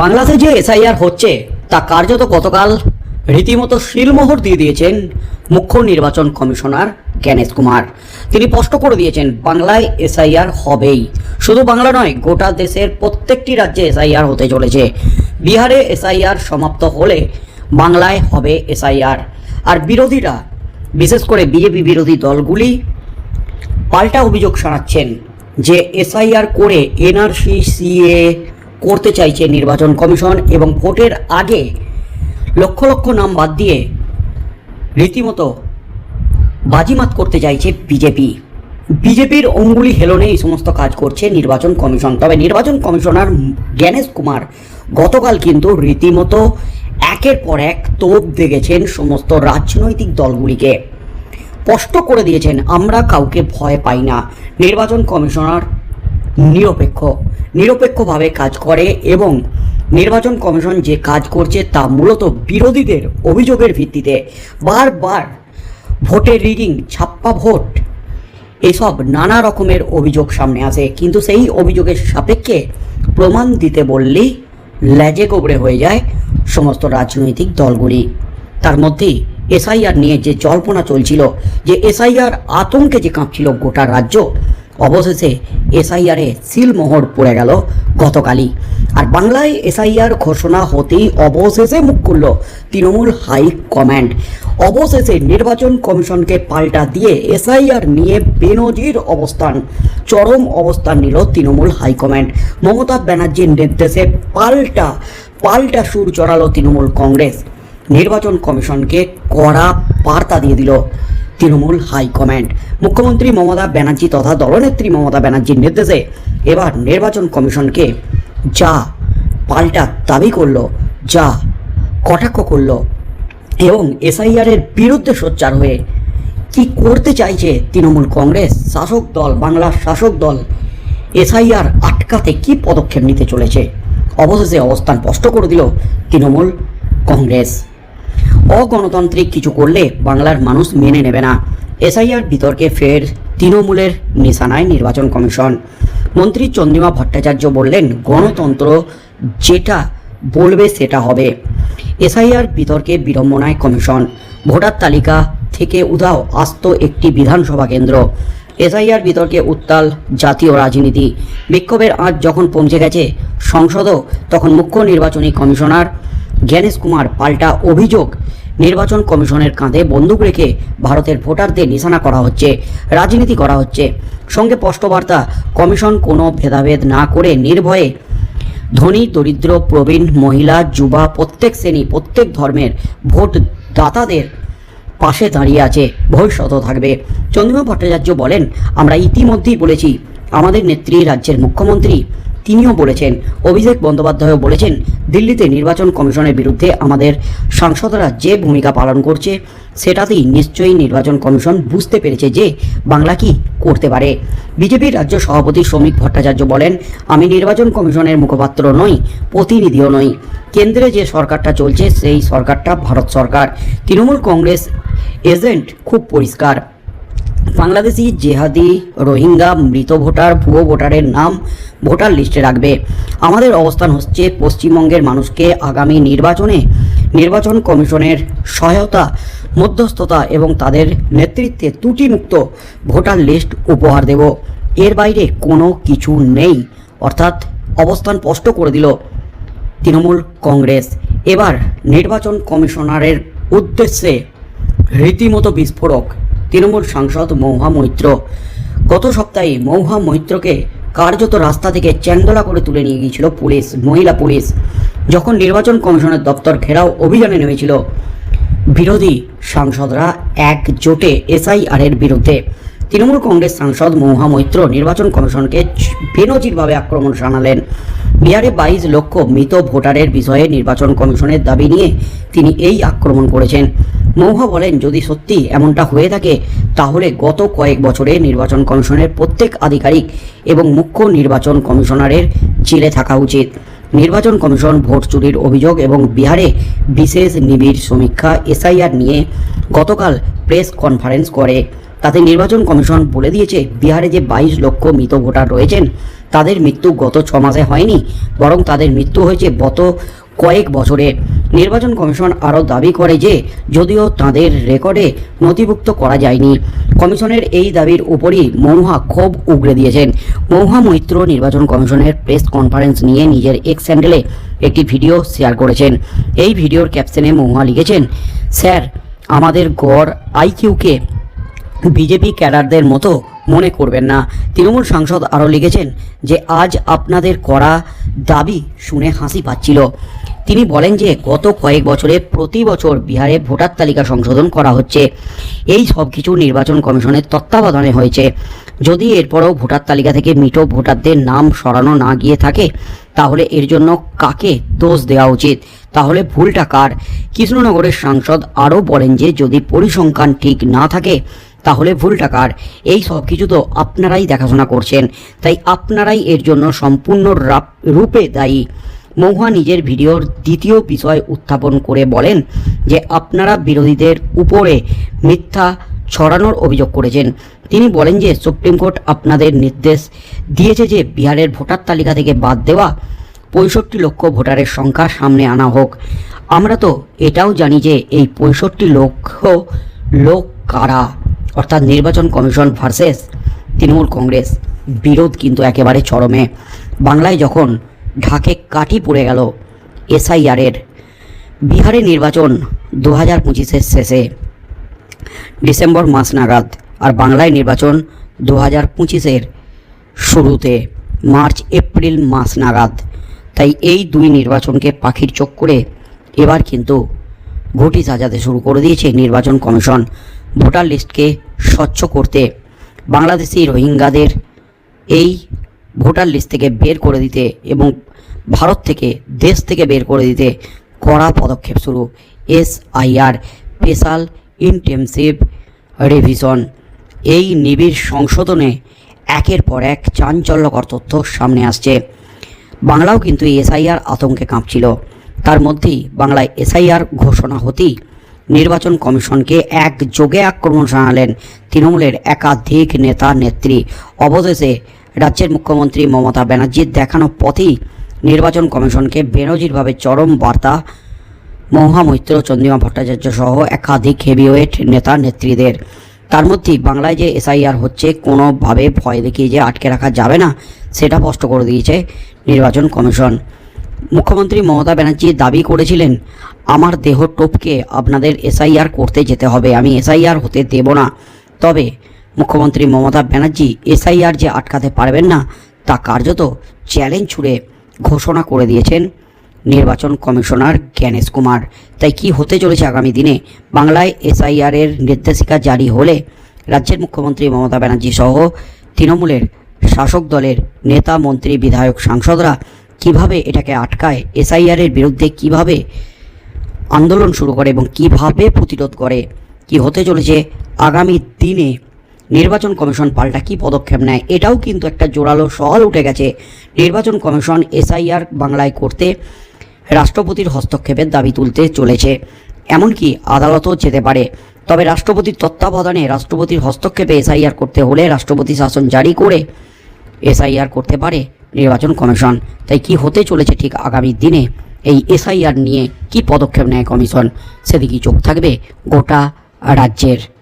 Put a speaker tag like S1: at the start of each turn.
S1: বাংলাতে যে এসআইআর হচ্ছে, তা কার্যত গতকাল রীতিমতো শিলমোহর দিয়ে দিয়েছেন মুখ্য নির্বাচন কমিশনার জ্ঞানেশ কুমার। তিনি স্পষ্ট করে দিয়েছেন, বাংলায় এসআইআর হবেই। শুধু বাংলা নয়, গোটা দেশের প্রত্যেকটি রাজ্যে এসআইআর হতে চলেছে। বিহারে এসআইআর সমাপ্ত হলে বাংলায় হবে এসআইআর। আর বিরোধীরা, বিশেষ করে বিজেপি বিরোধী দলগুলি, পাল্টা অভিযোগ শোনাচ্ছেন যে এসআইআর করে এনআরসি, সিএ করতে চাইছে নির্বাচন কমিশন এবং ভোটের আগে লক্ষ লক্ষ নাম বাদ দিয়ে রীতিমতো বাজিমাত করতে চাইছে বিজেপি। বিজেপির অঙ্গুলি হেলনে এই সমস্ত কাজ করছে নির্বাচন কমিশন। তবে নির্বাচন কমিশনার জ্ঞানেশ কুমার গতকাল কিন্তু রীতিমতো একের পর এক তোপ দেখেছেন সমস্ত রাজনৈতিক দলগুলিকে। স্পষ্ট করে দিয়েছেন, আমরা কাউকে ভয় পাই না। নির্বাচন কমিশনার নিরপেক্ষ। নিরপেক্ষভাবে কাজ করে এবং নির্বাচন কমিশন যে কাজ করছে তা মূলত বিরোধীদের অভিযোগের ভিত্তিতে। বারবার ভোটের রিডিং ছাপ্পা ভোট, এসব নানা রকমের অভিযোগ সামনে আসে। কিন্তু সেই অভিযোগের সাপেক্ষে প্রমাণ দিতে বললেই ল্যাজে গোবরে হয়ে যায় সমস্ত রাজনৈতিক দলগুলি। তার মধ্যেই এসআইআর নিয়ে যে জল্পনা চলছিল, যে এসআইআর আতঙ্কে যে কাঁপছিল গোটা রাজ্য অবশেষে এসআইআরে সিলমোহর পড়ে গেল গতকালই। আর বাংলায় এসআইআর ঘোষণা হতেই অবশেষে মুখ খুলল তৃণমূল হাই কমান্ড। অবশেষে নির্বাচন কমিশনকে পাল্টা দিয়ে এসআইআর নিয়ে বেনজির অবস্থান, চরম অবস্থান নিল তৃণমূল হাইকমান্ড মমতা ব্যানার্জির নির্দেশে পাল্টা পাল্টা সুর চড়ালো তৃণমূল কংগ্রেস। নির্বাচন কমিশনকে কড়া বার্তা দিয়ে দিল তৃণমূল হাইকমান্ড মুখ্যমন্ত্রী মমতা ব্যানার্জি তথা দলনেত্রী মমতা ব্যানার্জির নির্দেশে এবার নির্বাচন কমিশনকে যা পাল্টা দাবি করল, যা কটাক্ষ করল এবং এসআইআরের বিরুদ্ধে সোচ্চার হয়ে কি করতে চাইছে তৃণমূল কংগ্রেস, শাসক দল, বাংলার শাসক দল, এসআইআর আটকাতে কি পদক্ষেপ নিতে চলেছে? অবশেষে অবস্থান স্পষ্ট করে দিল তৃণমূল কংগ্রেস। অগণতান্ত্রিক কিছু করলে বাংলার মানুষ মেনে নেবে না। এসআইআর বিতর্কে ফের তৃণমূলের নিশানায় নির্বাচন কমিশন। মন্ত্রী চন্দ্রিমা ভট্টাচার্য বললেন, গণতন্ত্র যেটা বলবে সেটা হবে। এসআইআর বিতর্কে বিড়ম্বনায় কমিশন। ভোটার তালিকা থেকে উধাও আস্ত একটি বিধানসভা কেন্দ্র। এসআইআর বিতর্কে উত্তাল জাতীয় রাজনীতি। বিক্ষোভের আজ যখন পৌঁছে গেছে, সংসদও তখন মুখ্য নির্বাচনী কমিশনার জ্ঞানেশ কুমার পাল্টা অভিযোগ। নির্বাচন কমিশনের কাঁধে বন্দুক রেখে ভারতের ভোটারদের নিশানা করা হচ্ছে, রাজনীতি করা হচ্ছে। সঙ্গে স্পষ্ট বার্তা কমিশন কোনো ভেদাভেদ না করে নির্ভয়ে ধনী, দরিদ্র, প্রবীণ, মহিলা, যুবা, প্রত্যেক শ্রেণি, প্রত্যেক ধর্মের ভোট দাতাদের পাশে দাঁড়িয়ে আছে, ভবিষ্যতও থাকবে। চন্দ্রিমা ভট্টাচার্য বলেন, আমরা ইতিমধ্যেই বলেছি, আমাদের নেত্রী, রাজ্যের মুখ্যমন্ত্রী তিনিও বলেছেন, অভিষেক বন্দ্যোপাধ্যায়ও বলেছেন, দিল্লিতে নির্বাচন কমিশনের বিরুদ্ধে আমাদের সাংসদরা যে ভূমিকা পালন করছে, সেটাতেই নিশ্চয়ই নির্বাচন কমিশন বুঝতে পেরেছে যে বাংলা কি করতে পারে। বিজেপির রাজ্য সভাপতি শ্রমিক ভট্টাচার্য বলেন, আমি নির্বাচন কমিশনের মুখপাত্র নই, প্রতিনিধিও নই। কেন্দ্রে যে সরকারটা চলছে, সেই সরকারটা ভারত সরকার। তৃণমূল কংগ্রেস এজেন্ট খুব পরিষ্কার। বাংলাদেশি জেহাদি, রোহিঙ্গা, মৃত ভোটার, ভুয়ো ভোটারের নাম ভোটার লিস্টে রাখবে। আমাদের অবস্থান হচ্ছে পশ্চিমবঙ্গের মানুষকে আগামী নির্বাচনে নির্বাচন কমিশনের সহায়তা, মধ্যস্থতা এবং তাদের নেতৃত্বে ত্রুটিমুক্ত ভোটার লিস্ট উপহার দেব। এর বাইরে কোনো কিছু নেই, অর্থাৎ অবস্থান স্পষ্ট করে দিল তৃণমূল কংগ্রেস। এবার নির্বাচন কমিশনারের উদ্দেশ্যে রীতিমতো বিস্ফোরক। তৃণমূল সাংসদ মৌহা মৈত্র। গত সপ্তাহে মৌহা মৈত্রকে কার্যত রাস্তা থেকে চ্যান্দোলা করে তুলে নিয়ে গিয়েছিল পুলিশ, মহিলা পুলিশ। যখন নির্বাচন কমিশনের দপ্তর ঘেরাও অভিযানে নেমেছিল, বিরোধী সাংসদরা একজোটে এসআইআর এর বিরুদ্ধে তৃণমূল কংগ্রেস সাংসদ মৌহা মৈত্র নির্বাচন কমিশনকে বেনজিরভাবে আক্রমণ জানালেন বিহারে বাইশ লক্ষ মৃত ভোটারের বিষয়ে নির্বাচন কমিশনের দাবি নিয়ে তিনি এই আক্রমণ করেছেন। মৌহা বলেন, যদি সত্যি এমনটা হয়ে থাকে, তাহলে গত কয়েক বছরে নির্বাচন কমিশনের প্রত্যেক আধিকারিক এবং মুখ্য নির্বাচন কমিশনারের জেলে থাকা উচিত। নির্বাচন কমিশন ভোট চুরির অভিযোগ এবং বিহারে বিশেষ নিবিড় সমীক্ষা এসআইআর নিয়ে গতকাল প্রেস কনফারেন্স করে। তাতে নির্বাচন কমিশন বলে দিয়েছে, বিহারে যে বাইশ লক্ষ মৃত ভোটার রয়েছেন, তাদের মৃত্যু গত ছ মাসে হয়নি, বরং তাদের মৃত্যু হয়েছে গত কয়েক বছরে। নির্বাচন কমিশন আরও দাবি করে যে যদিও তাদের রেকর্ডে নথিভুক্ত করা যায়নি, কমিশনের এই দাবির উপরই মৌহা ক্ষোভ উগড়ে দিয়েছেন। মৌহা মৈত্র নির্বাচন কমিশনের প্রেস কনফারেন্স নিয়ে নিজের এক্স স্যান্ডেলে একটি ভিডিও শেয়ার করেছেন। এই ভিডিওর ক্যাপশনে মৌহা লিখেছেন, স্যার, আমাদের গড় আইকিউকে বিজেপি ক্যাডারদের মতো মনে করবেন না। তৃণমূল সাংসদ আরও লিখেছেন যে, আজ আপনাদের করা দাবি শুনে হাসি পাচ্ছিল। তিনি বলেন যে, গত কয়েক বছরে প্রতি বছর বিহারে ভোটার তালিকা সংশোধন করা হচ্ছে। এই সব কিছু নির্বাচন কমিশনের তত্ত্বাবধানে হয়েছে। যদি এরপরও ভোটার তালিকা থেকে মৃত ভোটারদের নাম সরানো না গিয়ে থাকে, তাহলে এর জন্য কাকে দোষ দেওয়া উচিত? তাহলে ভুলটা কার? কৃষ্ণনগরের সাংসদ আরও বলেন যে, যদি পরিসংখ্যান ঠিক না থাকে তাহলে ভুলটা কার? এই সব কিছু তো আপনারাই দেখাশোনা করছেন। তাই আপনারাই এর জন্য সম্পূর্ণ রূপে দায়ী। মহুয়া নিজের ভিডিওর দ্বিতীয় বিষয় উত্থাপন করে বলেন যে, আপনারা বিরোধীদের উপরে মিথ্যা ছড়ানোর অভিযোগ করেছেন। তিনি বলেন যে, সুপ্রিম কোর্ট আপনাদের নির্দেশ দিয়েছে যে, বিহারের ভোটার তালিকা থেকে বাদ দেওয়া পঁয়ষট্টি লক্ষ ভোটারের সংখ্যা সামনে আনা হোক। আমরা তো এটাও জানি যে, এই পঁয়ষট্টি লক্ষ লোক কারা? অর্থাৎ নির্বাচন কমিশন ভার্সেস তৃণমূল কংগ্রেস। বিরোধ কিন্তু একেবারে চরমে। বাংলায় যখন ঢাকে কাঠি পড়ে গেল এসআইআরের, বিহারে নির্বাচন দু হাজার পঁচিশের শেষে। ডিসেম্বর মাস নাগাদ আর বাংলায় নির্বাচন দু হাজার পঁচিশের শুরুতে, মার্চ, এপ্রিল মাস নাগাদ। তাই এই দুই নির্বাচনকে পাখির চোখ করে এবার কিন্তু ঘটি সাজাতে শুরু করে দিয়েছে নির্বাচন কমিশন। ভোটার লিস্টকে স্বচ্ছ করতে বাংলাদেশি রোহিঙ্গাদের এই ভোটার লিস্ট থেকে বের করে দিতে এবং ভারত থেকে দেশ থেকে বের করে দিতে কড়া পদক্ষেপ শুরু। S I R special intensive revision. এই নিবিড় সংশোধনে একের পর এক চাঞ্চল্যকর তথ্য সামনে আসছে। বাংলাও কিন্তু এসআইআর আতঙ্কে কাঁপছিল। তার মধ্যেই বাংলায় এসআইআর ঘোষণা হতেই নির্বাচন কমিশনকে এক যোগে আক্রমণ জানালেন তৃণমূলের একাধিক নেতা নেত্রী। অবশেষে রাজ্যের মুখ্যমন্ত্রী মমতা ব্যানার্জির দেখানো পথেই নির্বাচন কমিশনকে বেনজিরভাবে চরম বার্তা, মহামৈত্র চন্দ্রিমা ভট্টাচার্য সহ একাধিক হেভিওয়েট নেতা নেত্রীদের। তার মধ্যেই বাংলায় যে এসআইআর হচ্ছে, কোনোভাবে ভয় দেখিয়ে যে আটকে রাখা যাবে না, সেটা স্পষ্ট করে দিয়েছে নির্বাচন কমিশন। মুখ্যমন্ত্রী মমতা ব্যানার্জি দাবি করেছিলেন, আমার দেহ টোপকে আপনাদের এসআইআর করতে যেতে হবে, আমি এসআইআর হতে দেব না। তবে মুখ্যমন্ত্রী মমতা ব্যানার্জি এসআইআর যে আটকাতে পারবেন না, তা কার্যত চ্যালেঞ্জ ছুড়ে ঘোষণা করে দিয়েছেন নির্বাচন কমিশনার জ্ঞানেশ কুমার। তাই কি হতে চলেছে আগামী দিনে? বাংলায় এসআইআর এর নির্দেশিকা জারি হলে রাজ্যের মুখ্যমন্ত্রী মমতা ব্যানার্জি সহ তৃণমূলের শাসক দলের নেতা, মন্ত্রী, বিধায়ক, সাংসদরা কীভাবে এটাকে আটকায়? এসআইআর এর বিরুদ্ধে কীভাবে আন্দোলন শুরু করে এবং কীভাবে প্রতিরোধ করে? কি হতে চলেছে? আগামী দিনে নির্বাচন কমিশন পাল্টা কি পদক্ষেপ নেয়? এটাও কিন্তু একটা জোরালো সওয়াল উঠে গেছে। নির্বাচন কমিশন এসআইআর বাংলায় করতে রাষ্ট্রপতির হস্তক্ষেপের দাবি তুলতে চলেছে। এমনকি আদালতও যেতে পারে। তবে রাষ্ট্রপতির তত্ত্বাবধানে রাষ্ট্রপতির হস্তক্ষেপে এসআইআর করতে হলে রাষ্ট্রপতি শাসন জারি করে এসআইআর করতে পারে। নির্বাচন কমিশন। তাই কি হতে চলেছে ঠিক আগামী দিনে? এই এসআইআর নিয়ে কি পদক্ষেপ নেয় কমিশন? সেদিকেই চোখ থাকবে গোটা রাজ্যের।